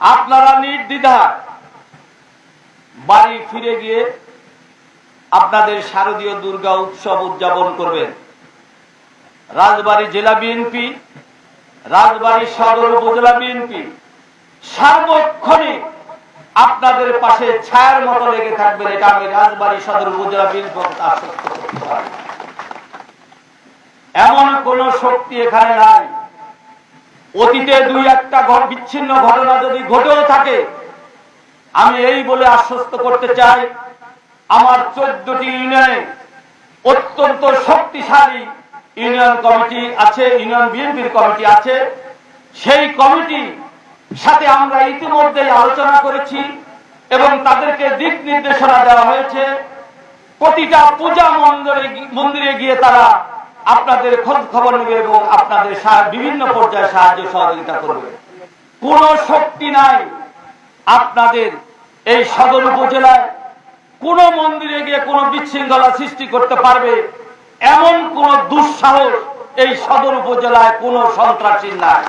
আপনারা নির্দ্বিধা বাড়ি ফিরে গিয়ে আপনাদের শারদীয় দুর্গা উৎসব উদযাপন করবেন। রাজবাড়ী জেলা বিএনপি রাজবাড়ী সদর উপজেলা বিএনপি সার্বক্ষণিক আপনাদের পাশে ছায়ার মতো লেগে থাকবেন, এটা আমি রাজবাড়ী সদর উপজেলা বিএনপি এমন কোন শক্তি এখানে নাই। অতীতে দুই একটা বিচ্ছিন্ন ঘটনা যদি ঘটেও থাকে, আমি এই বলে আশ্বস্ত করতে চাই, আমার চোদ্দটি ইউনিয়নে অত্যন্ত শক্তিশালী ইউনিয়ন কমিটি আছে, ইউনিয়ন বিএনপির কমিটি আছে। সেই কমিটি সাথে আমরা ইতিমধ্যেই আলোচনা করেছি এবং তাদেরকে দিক নির্দেশনা দেওয়া হয়েছে। প্রতিটা পূজা মন্দিরে মন্দিরে গিয়ে তারা আপনাদের খোঁজ খবর নেবে এবং আপনাদের বিভিন্ন পর্যায়ে সাহায্য সহযোগিতা করবে। কোন শক্তি নাই আপনাদের এই সদর উপজেলায়। কোন মন্দিরে গিয়ে কোন বিশৃঙ্খলা সৃষ্টি করতে পারবে। এমন কোন দুঃসাহস এই সদর উপজেলায় কোন সন্ত্রাসী নাই।